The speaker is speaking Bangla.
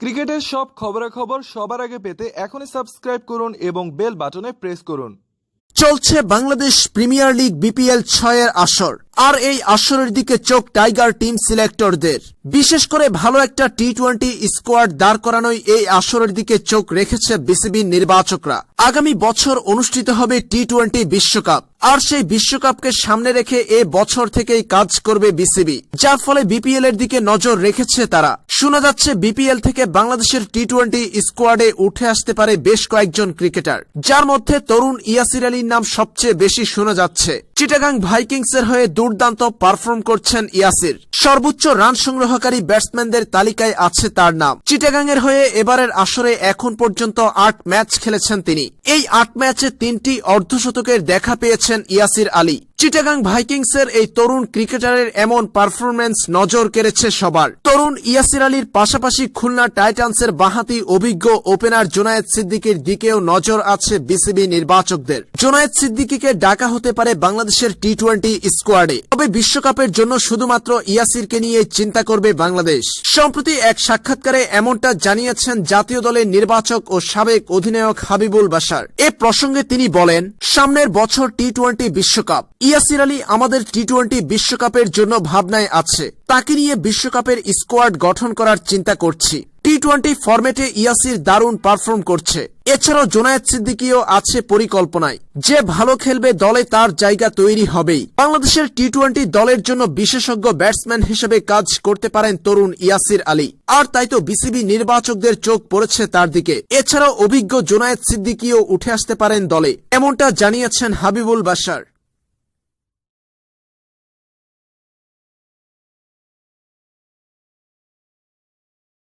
ক্রিকেটের সব খবরাখবর সবার আগে পেতে এখনই সাবস্ক্রাইব করুন এবং বেল বাটনে প্রেস করুন। চলছে বাংলাদেশ প্রিমিয়ার লিগ বিপিএল ছয়ের আসর। আর এই আসরের দিকে চোখ টাইগার টিম সিলেক্টরদের। বিশেষ করে ভালো একটা টি টোয়েন্টি স্কোয়াড দাঁড় করানোই এই আসরের দিকে চোখ রেখেছে বিসিবি নির্বাচকরা। আগামী বছর অনুষ্ঠিত হবে টি টোয়েন্টি বিশ্বকাপ। আর সেই বিশ্বকাপকে সামনে রেখে এ বছর থেকেই কাজ করবে বিসিবি, যার ফলে বিপিএল এর দিকে নজর রেখেছে তারা। শোনা যাচ্ছে, বিপিএল থেকে বাংলাদেশের টি টোয়েন্টি স্কোয়াডে উঠে আসতে পারে বেশ কয়েকজন ক্রিকেটার। যার মধ্যে তরুণ ইয়াসির আলীর নাম সবচেয়ে বেশি শোনা যাচ্ছে। চিটাগাং ভাইকিংস এর হয়ে দুর্দান্ত পারফর্ম করছেন ইয়াসির। সর্বোচ্চ রান সংগ্রহকারী ব্যাটসম্যানদের তালিকায় আছে তার নাম। চিটাগাং এর হয়ে এবারের আসরে এখন পর্যন্ত আট ম্যাচ খেলেছেন তিনি। এই আট ম্যাচে তিনটি অর্ধশতকের দেখা পেয়েছেন ইয়াসির আলী। চিটাগাং ভাইকিংসের এই তরুণ ক্রিকেটারের এমন পারফরমেন্স নজর কেড়েছে সবার। তরুণ ইয়াসির আলীর পাশাপাশি খুলনা টাইটান্সের বাহাতি অভিজ্ঞ ওপেনার জোনায়েদ সিদ্দিকির দিকেও নজর আছে বিসিবি নির্বাচকদের। জোনায়েদ সিদ্দিকিকে ডাকা হতে পারে বাংলাদেশের টি টোয়েন্টি স্কোয়াডে। তবে বিশ্বকাপের জন্য শুধুমাত্র ইয়াসিরকে নিয়ে চিন্তা করবে বাংলাদেশ। সম্প্রতি এক সাক্ষাৎকারে এমনটা জানিয়েছেন জাতীয় দলের নির্বাচক ও সাবেক অধিনায়ক হাবিবুল বাসার এ প্রসঙ্গে তিনি বলেন, সামনের বছর টি টোয়েন্টি বিশ্বকাপ ইয়াসির আলী আমাদের টি টোয়েন্টি বিশ্বকাপের জন্য ভাবনায় আছে। তাকে নিয়ে বিশ্বকাপের স্কোয়াড গঠন করার চিন্তা করছি। টি টোয়েন্টি ফরম্যাটে ইয়াসির দারুণ পারফর্ম করছে। এছাড়াও জোনায়েদ সিদ্দিকিও আছে পরিকল্পনায়। যে ভালো খেলবে দলে তার জায়গা তৈরি হবেই। বাংলাদেশের টি টোয়েন্টি দলের জন্য বিশেষজ্ঞ ব্যাটসম্যান হিসেবে কাজ করতে পারেন তরুণ ইয়াসির আলী। আর তাই তো বিসিবি নির্বাচকদের চোখ পড়েছে তার দিকে। এছাড়াও অভিজ্ঞ জোনায়েদ সিদ্দিকিও উঠে আসতে পারেন দলে। এমনটা জানিয়েছেন হাবিবুল বাসার